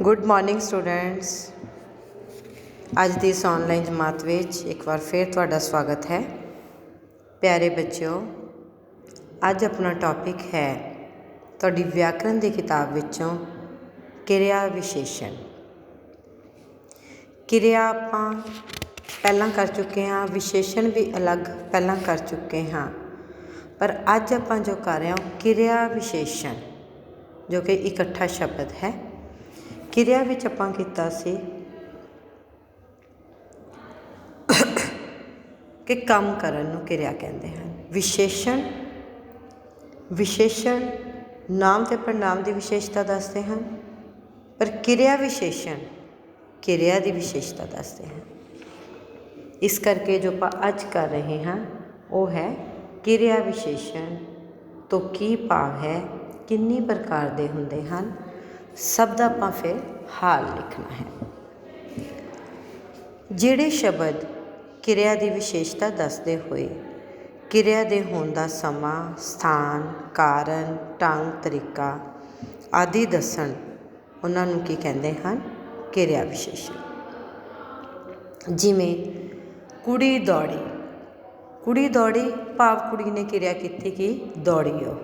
Good morning students ਅੱਜ ਦੀ ਇਸ online ਜਮਾਤ ਵਿੱਚ ਇੱਕ ਵਾਰ ਫਿਰ ਤੁਹਾਡਾ ਸਵਾਗਤ ਹੈ। ਪਿਆਰੇ ਬੱਚਿਓ, ਅੱਜ ਆਪਣਾ ਟੌਪਿਕ ਹੈ ਤੁਹਾਡੀ ਵਿਆਕਰਣ ਦੀ ਕਿਤਾਬ ਵਿੱਚੋਂ ਕਿਰਿਆ ਵਿਸ਼ੇਸ਼ਣ। ਕਿਰਿਆ ਆਪਾਂ ਪਹਿਲਾਂ ਕਰ ਚੁੱਕੇ ਹਾਂ, ਵਿਸ਼ੇਸ਼ਣ ਵੀ ਅਲੱਗ ਪਹਿਲਾਂ ਕਰ ਚੁੱਕੇ ਹਾਂ। ਪਰ ਅੱਜ ਆਪਾਂ ਜੋ ਕਰ ਰਹੇ ਹਾਂ ਕਿਰਿਆ ਵਿਸ਼ੇਸ਼ਣ, ਜੋ ਕਿ ਇਕੱਠਾ ਸ਼ਬਦ ਹੈ। ਕਿਰਿਆ ਵਿੱਚ ਆਪਾਂ ਕੀਤਾ ਸੀ ਕਿ ਕੰਮ ਕਰਨ ਨੂੰ ਕਿਰਿਆ ਕਹਿੰਦੇ ਹਨ। ਵਿਸ਼ੇਸ਼ਣ ਵਿਸ਼ੇਸ਼ਣ ਨਾਮ ਤੇ ਪੜਨਾਮ ਦੀ ਵਿਸ਼ੇਸ਼ਤਾ ਦੱਸਦੇ ਹਨ। ਪਰ ਕਿਰਿਆ ਵਿਸ਼ੇਸ਼ਣ, ਕਿਰਿਆ ਦੀ ਵਿਸ਼ੇਸ਼ਤਾ ਦੱਸਦੇ ਹਨ। ਇਸ ਕਰਕੇ ਜੋ ਆਪਾਂ ਅੱਜ ਕਰ ਰਹੇ ਹਾਂ, ਉਹ ਹੈ ਕਿਰਿਆ ਵਿਸ਼ੇਸ਼ਣ ਤੋਂ ਕੀ ਭਾਵ ਹੈ, ਕਿੰਨੀ ਪ੍ਰਕਾਰ ਦੇ ਹੁੰਦੇ ਹਨ ਸਭ ਦਾ ਆਪਾਂ ਫਿਰ ਹਾਲ ਲਿਖਣਾ ਹੈ। ਜਿਹੜੇ ਸ਼ਬਦ ਕਿਰਿਆ ਦੀ ਵਿਸ਼ੇਸ਼ਤਾ ਦੱਸਦੇ ਹੋਏ, ਕਿਰਿਆ ਦੇ ਹੋਣ ਦਾ ਸਮਾਂ, ਸਥਾਨ, ਕਾਰਨ, ਢੰਗ, ਤਰੀਕਾ ਆਦਿ ਦੱਸਣ ਉਹਨਾਂ ਨੂੰ ਕੀ ਕਹਿੰਦੇ ਹਨ? ਕਿਰਿਆ ਵਿਸ਼ੇਸ਼ਣ। ਜਿਵੇਂ ਕੁੜੀ ਦੌੜੀ। ਕੁੜੀ ਦੌੜੀ ਭਾਵ ਕੁੜੀ ਨੇ ਕਿਰਿਆ ਕੀਤੀ ਕਿ ਦੌੜੀ ਉਹ।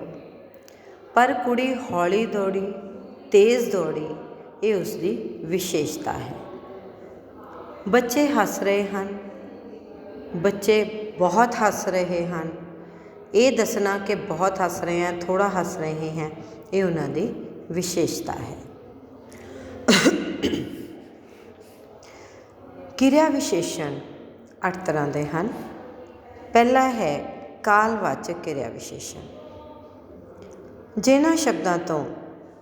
ਪਰ ਕੁੜੀ ਹੌਲੀ ਦੌੜੀ ਤੇਜ਼ ਦੌੜੀ, ਇਹ ਉਸ ਦੀ ਵਿਸ਼ੇਸ਼ਤਾ ਹੈ। ਬੱਚੇ ਹੱਸ ਰਹੇ ਹਨ। ਬੱਚੇ ਬਹੁਤ ਹੱਸ ਰਹੇ ਹਨ। ਇਹ ਦੱਸਣਾ ਕਿ ਬਹੁਤ ਹੱਸ ਰਹੇ ਹਨ ਥੋੜਾ ਹੱਸ ਰਹੇ ਹਨ ਇਹ ਉਹਨਾਂ ਦੀ ਵਿਸ਼ੇਸ਼ਤਾ ਹੈ। ਕਿਰਿਆ ਵਿਸ਼ੇਸ਼ਣ ਅੱਠ ਤਰ੍ਹਾਂ ਦੇ ਹਨ। ਪਹਿਲਾ ਹੈ ਕਾਲਵਾਚਕ ਕਿਰਿਆ ਵਿਸ਼ੇਸ਼ਣ। ਜਿਨ੍ਹਾਂ ਸ਼ਬਦਾਂ ਤੋਂ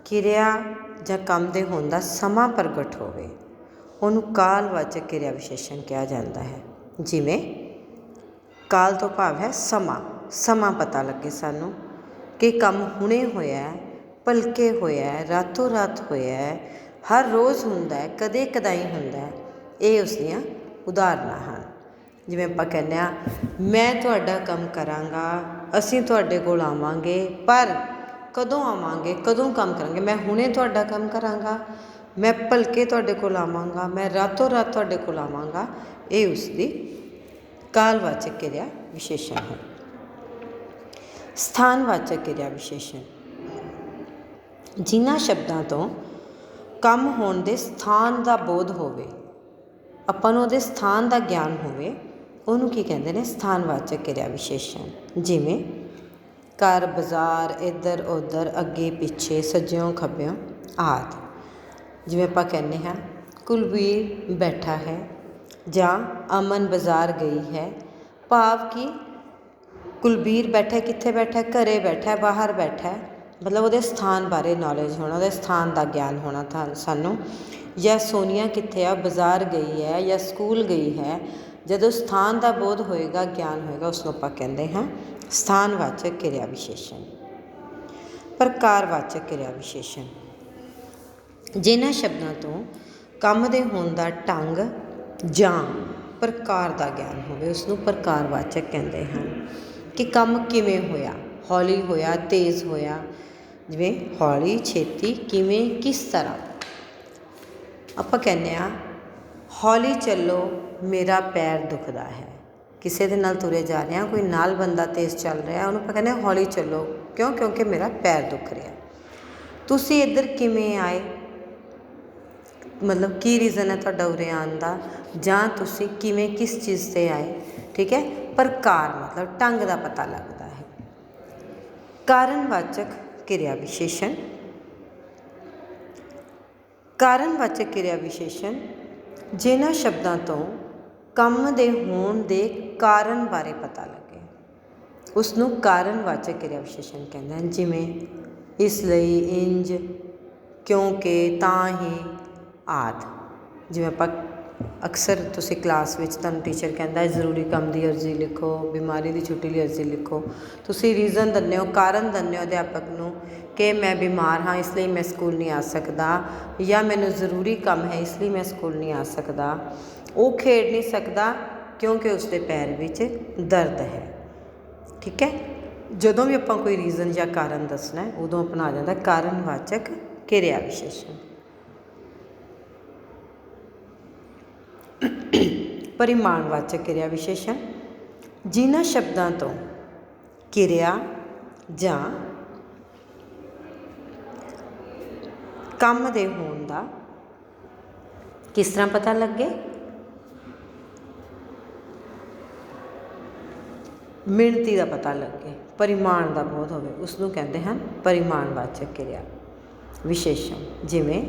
ਕਿਰਿਆ ਜਾਂ ਕੰਮ ਦੇ ਹੋਣ ਦਾ ਸਮਾਂ ਪ੍ਰਗਟ ਹੋਵੇ, ਉਹਨੂੰ ਕਾਲਵਾਚਕ ਕਿਰਿਆ ਵਿਸ਼ੇਸ਼ਣ ਕਿਹਾ ਜਾਂਦਾ ਹੈ। ਜਿਵੇਂ, ਕਾਲ ਤੋਂ ਭਾਵ ਹੈ ਸਮਾਂ। ਸਮਾਂ ਪਤਾ ਲੱਗੇ ਸਾਨੂੰ ਕਿ ਕੰਮ ਹੁਣੇ ਹੋਇਆ ਹੈ, ਭਲਕੇ ਹੋਇਆ ਹੈ ਰਾਤੋਂ ਰਾਤ ਹੋਇਆ ਹੈ, ਹਰ ਰੋਜ਼ ਹੁੰਦਾ ਹੈ ਕਦੇ ਕਦਾਈ ਹੁੰਦਾ ਹੈ। ਇਹ ਉਸ ਦੀਆਂ ਉਦਾਹਰਨਾਂ ਹਨ। ਜਿਵੇਂ ਆਪਾਂ ਕਹਿੰਦੇ ਆ ਮੈਂ ਤੁਹਾਡਾ ਕੰਮ ਕਰਾਂਗਾ, ਅਸੀਂ ਤੁਹਾਡੇ ਕੋਲ ਆਵਾਂਗੇ, ਪਰ ਕਦੋਂ ਆਵਾਂਗੇ, ਕਦੋਂ ਕੰਮ ਕਰਾਂਗੇ? ਮੈਂ ਹੁਣੇ ਤੁਹਾਡਾ ਕੰਮ ਕਰਾਂਗਾ, ਮੈਂ ਭਲਕੇ ਤੁਹਾਡੇ ਕੋਲ ਆਵਾਂਗਾ, ਮੈਂ ਰਾਤੋਂ ਰਾਤ ਤੁਹਾਡੇ ਕੋਲ ਆਵਾਂਗਾ। ਇਹ ਉਸ ਦੀ ਕਾਲਵਾਚਕ ਕਿਰਿਆ ਵਿਸ਼ੇਸ਼ਣ ਹੈ। ਸਥਾਨਵਾਚਕ ਕਿਰਿਆ ਵਿਸ਼ੇਸ਼ਣ। ਜਿਨ੍ਹਾਂ ਸ਼ਬਦਾਂ ਤੋਂ ਕੰਮ ਹੋਣ ਦੇ ਸਥਾਨ ਦਾ ਬੋਧ ਹੋਵੇ, ਆਪਾਂ ਨੂੰ ਉਹਦੇ ਸਥਾਨ ਦਾ ਗਿਆਨ ਹੋਵੇ, ਉਹਨੂੰ ਕੀ ਕਹਿੰਦੇ ਨੇ? ਸਥਾਨਵਾਚਕ ਕਿਰਿਆ ਵਿਸ਼ੇਸ਼ਣ। ਜਿਵੇਂ ਘਰ, ਬਾਜ਼ਾਰ, ਇੱਧਰ, ਉੱਧਰ, ਅੱਗੇ, ਪਿੱਛੇ, ਸੱਜਿਓਂ, ਖੱਬਿਓਂ ਆਦਿ। ਜਿਵੇਂ ਆਪਾਂ ਕਹਿੰਦੇ ਹਾਂ, ਕੁਲਵੀਰ ਬੈਠਾ ਹੈ ਜਾਂ ਅਮਨ ਬਾਜ਼ਾਰ ਗਈ ਹੈ, ਭਾਵ ਕਿ ਕੁਲਬੀਰ ਬੈਠਾ ਕਿੱਥੇ ਬੈਠਾ ਘਰੇ ਬੈਠਾ ਬਾਹਰ ਬੈਠਾ ਮਤਲਬ ਉਹਦੇ ਸਥਾਨ ਬਾਰੇ ਨੌਲੇਜ ਹੋਣਾ, ਉਹਦੇ ਸਥਾਨ ਦਾ ਗਿਆਨ ਹੋਣਾ ਤਾਂ ਸਾਨੂੰ। ਜਾਂ ਸੋਨੀਆ ਕਿੱਥੇ ਆ? ਬਾਜ਼ਾਰ ਗਈ ਹੈ ਜਾਂ ਸਕੂਲ ਗਈ ਹੈ। ਜਦੋਂ ਸਥਾਨ ਦਾ ਬੋਧ ਹੋਏਗਾ, ਗਿਆਨ ਹੋਏਗਾ ਉਸ ਨੂੰ ਆਪਾਂ ਕਹਿੰਦੇ ਹਾਂ ਸਥਾਨਵਾਚਕ ਕਿਰਿਆ ਵਿਸ਼ੇਸ਼ਣ। ਪ੍ਰਕਾਰਵਾਚਕ ਕਿਰਿਆ ਵਿਸ਼ੇਸ਼ਣ। ਜਿਨ੍ਹਾਂ ਸ਼ਬਦਾਂ ਤੋਂ ਕੰਮ ਦੇ ਹੋਣ ਦਾ ਢੰਗ ਜਾਂ ਪ੍ਰਕਾਰ ਦਾ ਗਿਆਨ ਹੋਵੇ ਉਸ ਨੂੰ ਪ੍ਰਕਾਰਵਾਚਕ ਕਹਿੰਦੇ ਹਨ। ਕਿ ਕੰਮ ਕਿਵੇਂ ਹੋਇਆ? ਹੌਲੀ ਹੋਇਆ, ਤੇਜ਼ ਹੋਇਆ? ਜਿਵੇਂ ਹੌਲੀ ਛੇਤੀ ਕਿਵੇਂ, ਕਿਸ ਤਰ੍ਹਾਂ? ਆਪਾਂ ਕਹਿੰਦੇ ਆ ਹੌਲੀ ਚੱਲੋ, ਮੇਰਾ ਪੈਰ ਦੁਖਦਾ ਹੈ। ਕਿਸੇ ਦੇ ਨਾਲ ਤੁਰੇ ਜਾ ਰਹੇ ਹਾਂ, ਕੋਈ ਨਾਲ ਬੰਦਾ ਤੇਜ਼ ਚੱਲ ਰਿਹਾ, ਉਹਨੂੰ ਆਪਾਂ ਕਹਿੰਦੇ ਹੌਲੀ ਚੱਲੋ। ਕਿਉਂ? ਕਿਉਂਕਿ ਮੇਰਾ ਪੈਰ ਦੁਖ ਰਿਹਾ। ਤੁਸੀਂ ਇੱਧਰ ਕਿਵੇਂ ਆਏ? ਮਤਲਬ ਕੀ ਰੀਜ਼ਨ ਹੈ ਤੁਹਾਡਾ ਉਰੇ ਆਉਣ ਦਾ? ਜਾਂ ਤੁਸੀਂ ਕਿਵੇਂ, ਕਿਸ ਚੀਜ਼ ਤੇ ਆਏ? ਠੀਕ ਹੈ? ਪ੍ਰਕਾਰ ਮਤਲਬ ਢੰਗ ਦਾ ਪਤਾ ਲੱਗਦਾ ਹੈ। ਕਾਰਨਵਾਚਕ ਕਿਰਿਆ ਵਿਸ਼ੇਸ਼ਣ ਕਾਰਨਵਾਚਕ ਕਿਰਿਆ ਵਿਸ਼ੇਸ਼ਣ ਜਿਨ੍ਹਾਂ ਸ਼ਬਦਾਂ ਤੋਂ ਕੰਮ ਦੇ ਹੋਣ ਦੇ ਕਾਰਨ ਬਾਰੇ ਪਤਾ ਲੱਗੇ। ਉਸ ਨੂੰ ਕਾਰਨਵਾਚਕ ਕਿਰਿਆ ਵਿਸ਼ੇਸ਼ਣ ਕਹਿੰਦੇ ਹਨ, ਜਿਵੇਂ ਇਸ ਲਈ ਇੰਜ, ਕਿਉਂਕਿ ਤਾਂ ਹੀ ਆਦਿ। ਜਿਵੇਂ ਆਪਾਂ ਅਕਸਰ ਤੁਸੀਂ ਕਲਾਸ ਵਿੱਚ ਤੁਹਾਨੂੰ ਟੀਚਰ ਕਹਿੰਦਾ ਹੈ, ਜ਼ਰੂਰੀ ਕੰਮ ਦੀ ਅਰਜ਼ੀ ਲਿਖੋ, ਬਿਮਾਰੀ ਦੀ ਛੁੱਟੀ ਲਈ ਅਰਜ਼ੀ ਲਿਖੋ। ਤੁਸੀਂ ਰੀਜ਼ਨ ਦਿੰਦੇ ਹੋ, ਕਾਰਨ ਦਿੰਦੇ ਹੋ ਅਧਿਆਪਕ ਨੂੰ ਕਿ ਮੈਂ ਬਿਮਾਰ ਹਾਂ, ਇਸ ਲਈ ਮੈਂ ਸਕੂਲ ਨਹੀਂ ਆ ਸਕਦਾ ਜਾਂ ਮੈਨੂੰ ਜ਼ਰੂਰੀ ਕੰਮ ਹੈ, ਇਸ ਲਈ ਮੈਂ ਸਕੂਲ ਨਹੀਂ ਆ ਸਕਦਾ। ਉਹ ਖੇਡ ਨਹੀਂ ਸਕਦਾ ਕਿਉਂਕਿ ਉਸਦੇ ਪੈਰ ਵਿੱਚ ਦਰਦ ਹੈ। ਠੀਕ ਹੈ? ਜਦੋਂ ਵੀ ਆਪਾਂ ਕੋਈ ਰੀਜ਼ਨ ਜਾਂ ਕਾਰਨ ਦੱਸਣਾ ਹੈ, ਉਦੋਂ ਆਪਣਾ ਆ ਜਾਂਦਾ ਕਾਰਨਵਾਚਕ ਕਿਰਿਆ ਵਿਸ਼ੇਸ਼ਣ। ਪਰਿਮਾਣਵਾਚਕ ਕਿਰਿਆ ਵਿਸ਼ੇਸ਼ਣ। ਜਿਨ੍ਹਾਂ ਸ਼ਬਦਾਂ ਤੋਂ ਕਿਰਿਆ ਜਾਂ ਕੰਮ ਦੇ ਹੋਣ ਦਾ ਕਿਸ ਤਰ੍ਹਾਂ ਪਤਾ ਲੱਗੇ? ਮਿਣਤੀ ਦਾ ਪਤਾ ਲੱਗੇ, ਪਰਿਮਾਣ ਦਾ ਬਹੁਤ ਹੋਵੇ ਉਸ ਨੂੰ ਕਹਿੰਦੇ ਹਨ ਪਰਿਮਾਣਵਾਚਕ ਕਿਰਿਆ ਵਿਸ਼ੇਸ਼ਣ। ਜਿਵੇਂ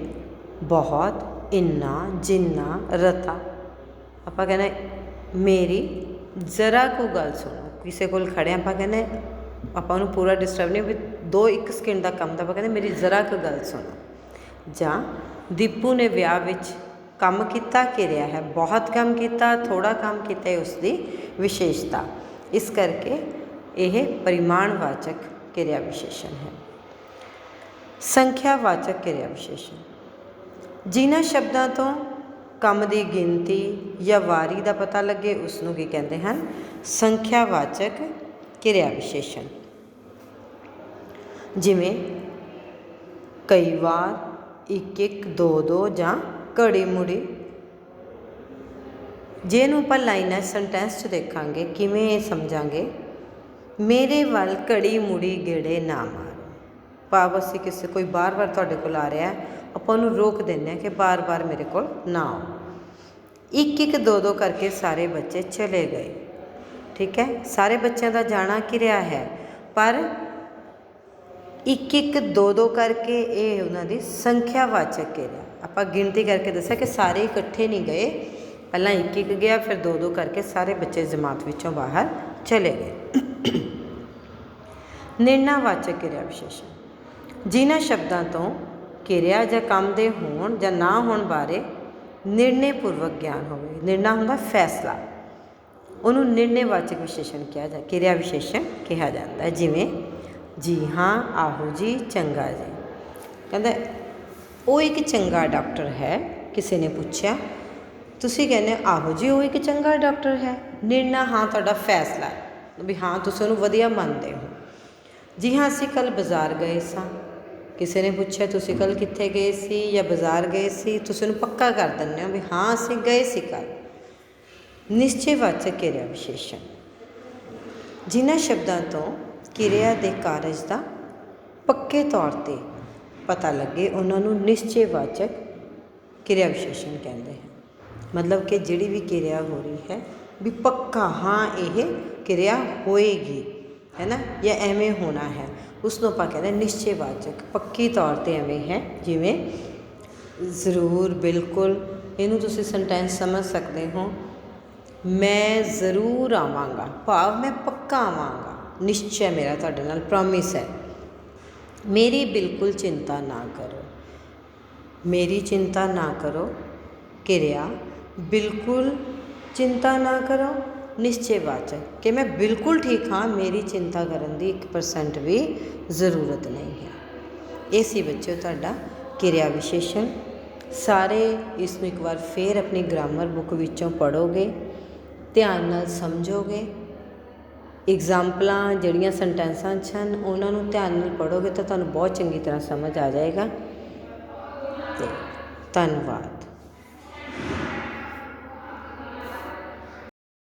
ਬਹੁਤ, ਇੰਨਾ, ਜਿੰਨਾ, ਰਤਾ। ਆਪਾਂ ਕਹਿੰਦੇ ਮੇਰੀ ਜ਼ਰਾ ਕੋ ਗੱਲ ਸੁਣੋ, ਕਿਸੇ ਕੋਲ ਖੜੇ ਆਪਾਂ ਕਹਿੰਦੇ ਆਪਾਂ ਉਹਨੂੰ ਪੂਰਾ ਡਿਸਟਰਬ ਨਹੀਂ, ਵੀ ਦੋ ਇੱਕ ਸਕਿੰਟ ਦਾ ਕੰਮ ਤਾਂ ਆਪਾਂ ਕਹਿੰਦੇ ਮੇਰੀ ਜ਼ਰਾ ਕੁ ਗੱਲ ਸੁਣੋ। ਜਾਂ ਦੀਪੂ ਨੇ ਵਿਆਹ ਵਿੱਚ ਕੰਮ ਕੀਤਾ ਕਿਰਿਆ ਹੈ, ਬਹੁਤ ਕੰਮ ਕੀਤਾ ਥੋੜਾ ਕੰਮ ਕੀਤਾ ਹੈ ਉਸ ਦੀ ਵਿਸ਼ੇਸ਼ਤਾ। ਇਸ ਕਰਕੇ ਇਹ ਪਰਿਮਾਣਵਾਚਕ ਕਿਰਿਆ ਵਿਸ਼ੇਸ਼ਣ ਹੈ। ਸੰਖਿਆਵਾਚਕ ਕਿਰਿਆ ਵਿਸ਼ੇਸ਼ਣ। ਜਿਨ੍ਹਾਂ ਸ਼ਬਦਾਂ ਤੋਂ ਕੰਮ ਦੀ ਗਿਣਤੀ ਜਾਂ ਵਾਰੀ ਦਾ ਪਤਾ ਲੱਗੇ ਉਸ ਨੂੰ ਕੀ ਕਹਿੰਦੇ ਹਨ? ਸੰਖਿਆਵਾਚਕ ਕਿਰਿਆ ਵਿਸ਼ੇਸ਼ਣ ਜਿਵੇਂ ਕਈ ਵਾਰ ਇੱਕ ਇੱਕ ਦੋ ਦੋ ਜਾਂ ਘੜੀ ਮੁੜੀ ਜੇ ਇਹਨੂੰ ਆਪਾਂ ਲਾਈਨਾਂ ਸੈਂਟੈਂਸ 'ਚ ਦੇਖਾਂਗੇ ਕਿਵੇਂ ਇਹ ਸਮਝਾਂਗੇ? ਮੇਰੇ ਵੱਲ ਘੜੀ ਮੁੜੀ ਗੇੜੇ ਨਾ ਮਾਰ। ਭਾਵ ਅਸੀਂ ਕਿਸੇ ਕੋਈ ਬਾਰ-ਬਾਰ ਤੁਹਾਡੇ ਕੋਲ ਆ ਰਿਹਾ ਹੈ, ਆਪਾਂ ਉਹਨੂੰ ਰੋਕ ਦਿੰਦੇ ਹਾਂ ਕਿ ਬਾਰ-ਬਾਰ ਮੇਰੇ ਕੋਲ ਨਾ ਆਓ। ਇੱਕ ਇੱਕ ਦੋ ਦੋ ਕਰਕੇ ਸਾਰੇ ਬੱਚੇ ਚਲੇ ਗਏ। ਠੀਕ ਹੈ? ਸਾਰੇ ਬੱਚਿਆਂ ਦਾ ਜਾਣਾ ਕਿਰਿਆ ਹੈ? ਪਰ ਇੱਕ ਇੱਕ ਦੋ ਦੋ ਕਰਕੇ ਇਹ ਉਹਨਾਂ ਦੀ ਸੰਖਿਆ ਵਾਚਕ ਕਿਰਿਆ ਆਪਾਂ ਗਿਣਤੀ ਕਰਕੇ ਦੱਸਿਆ ਕਿ ਸਾਰੇ ਇਕੱਠੇ ਨਹੀਂ ਗਏ। ਪਹਿਲਾਂ ਇੱਕ ਇੱਕ ਗਿਆ, ਫਿਰ ਦੋ ਦੋ ਕਰਕੇ ਸਾਰੇ ਬੱਚੇ ਜਮਾਤ ਵਿੱਚੋਂ ਬਾਹਰ ਚਲੇ ਗਏ। ਨਿਰਣਾਵਾਚਕ ਕਿਰਿਆ ਵਿਸ਼ੇਸ਼ਣ। ਜਿਨ੍ਹਾਂ ਸ਼ਬਦਾਂ ਤੋਂ ਕਿਰਿਆ ਜਾਂ ਕੰਮ ਦੇ ਹੋਣ ਜਾਂ ਨਾ ਹੋਣ ਬਾਰੇ ਨਿਰਣੇ ਪੂਰਵਕ ਗਿਆਨ ਹੋਵੇ। ਨਿਰਣਾ ਹੁੰਦਾ ਫੈਸਲਾ। ਉਹਨੂੰ ਨਿਰਣੇਵਾਚਕ ਵਿਸ਼ੇਸ਼ਣ ਕਿਹਾ ਜਾ ਕਿਰਿਆ ਵਿਸ਼ੇਸ਼ਣ ਕਿਹਾ ਜਾਂਦਾ ਜਿਵੇਂ, ਜੀ ਹਾਂ, ਆਹੋ ਜੀ, ਚੰਗਾ ਜੀ। ਕਹਿੰਦਾ, ਉਹ ਇੱਕ ਚੰਗਾ ਡਾਕਟਰ ਹੈ, ਕਿਸੇ ਨੇ ਪੁੱਛਿਆ, ਤੁਸੀਂ ਕਹਿੰਦੇ ਆਹੋ ਜੀ, ਉਹ ਇੱਕ ਚੰਗਾ ਡਾਕਟਰ ਹੈ। ਨਿਰਣਾ, ਹਾਂ, ਤੁਹਾਡਾ ਫੈਸਲਾ ਹੈ। ਵੀ ਹਾਂ, ਤੁਸੀਂ ਉਹਨੂੰ ਵਧੀਆ ਮੰਨਦੇ ਹੋ। ਜੀ ਹਾਂ, ਅਸੀਂ ਕੱਲ ਬਾਜ਼ਾਰ ਗਏ ਸਾਂ। ਕਿਸੇ ਨੇ ਪੁੱਛਿਆ, ਤੁਸੀਂ ਕੱਲ ਕਿੱਥੇ ਗਏ ਸੀ ਜਾਂ ਬਾਜ਼ਾਰ ਗਏ ਸੀ? ਤੁਸੀਂ ਉਹਨੂੰ ਪੱਕਾ ਕਰ ਦਿੰਦੇ ਹੋ ਵੀ ਹਾਂ, ਅਸੀਂ ਗਏ ਸੀ ਕੱਲ ਨਿਸ਼ਚੈਵਾਚਕ ਕਿਰਿਆ ਵਿਸ਼ੇਸ਼ਣ। ਜਿਨ੍ਹਾਂ ਸ਼ਬਦਾਂ ਤੋਂ ਕਿਰਿਆ ਦੇ ਕਾਰਜ ਦਾ ਪੱਕੇ ਤੌਰ ਤੇ ਪਤਾ ਲੱਗੇ, ਉਹਨਾਂ ਨੂੰ ਨਿਸ਼ਚੈਵਾਚਕ ਕਿਰਿਆ ਵਿਸ਼ੇਸ਼ਣ ਕਹਿੰਦੇ ਹਨ। ਮਤਲਬ ਕਿ ਜਿਹੜੀ ਵੀ ਕਿਰਿਆ ਹੋ ਰਹੀ ਹੈ ਵੀ ਪੱਕਾ, ਹਾਂ, ਇਹ ਕਿਰਿਆ ਹੋਏਗੀ, ਹੈ ਨਾ? ਜਾਂ ਐਵੇਂ ਹੋਣਾ ਹੈ। ਉਸ ਨੂੰ ਆਪਾਂ ਕਹਿੰਦੇ ਨਿਸ਼ਚੈਵਾਚਕ, ਪੱਕੀ ਤੌਰ ਤੇ ਐਵੇਂ ਹੈ, ਜਿਵੇਂ ਜ਼ਰੂਰ, ਬਿਲਕੁਲ, ਇਹਨੂੰ ਤੁਸੀਂ ਸੈਂਟੈਂਸ ਸਮਝ ਸਕਦੇ ਹੋ। ਮੈਂ ਜ਼ਰੂਰ ਆਵਾਂਗਾ, ਭਾਵ ਮੈਂ ਪੱਕਾ ਆਵਾਂਗਾ, ਨਿਸ਼ਚੈ ਮੇਰਾ ਤੁਹਾਡੇ ਨਾਲ ਪ੍ਰੋਮਿਸ ਹੈ। ਮੇਰੀ ਬਿਲਕੁਲ ਚਿੰਤਾ ਨਾ ਕਰੋ। ਮੇਰੀ ਚਿੰਤਾ ਨਾ ਕਰੋ, ਕਿਰਿਆ, ਬਿਲਕੁਲ ਚਿੰਤਾ ਨਾ ਕਰੋ। ਨਿਸ਼ਚੇਵਾਚਕ ਕਿ ਮੈਂ ਬਿਲਕੁਲ ਠੀਕ ਹਾਂ, ਮੇਰੀ ਚਿੰਤਾ ਕਰਨ ਦੀ 1% ਵੀ ਜ਼ਰੂਰਤ ਨਹੀਂ ਹੈ। ਇਹ ਸੀ ਬੱਚਿਓ ਤੁਹਾਡਾ ਕਿਰਿਆ ਵਿਸ਼ੇਸ਼ਣ, ਸਾਰੇ ਇਸ ਨੂੰ ਇੱਕ ਵਾਰ ਫੇਰ ਆਪਣੀ ਗ੍ਰਾਮਰ ਬੁੱਕ ਵਿੱਚੋਂ ਪੜੋਗੇ ਧਿਆਨ ਨਾਲ ਸਮਝੋਗੇ ਐਗਜ਼ਾਮਪਲਾਂ ਜਿਹੜੀਆਂ ਸੈਂਟੈਂਸਾਂ 'ਚ ਹਨ, ਉਹਨਾਂ ਨੂੰ ਧਿਆਨ ਨਾਲ ਪੜੋਗੇ ਤਾਂ ਤੁਹਾਨੂੰ ਬਹੁਤ ਚੰਗੀ ਤਰ੍ਹਾਂ ਸਮਝ ਆ ਜਾਏਗਾ। ਤੇ ਧੰਨਵਾਦ।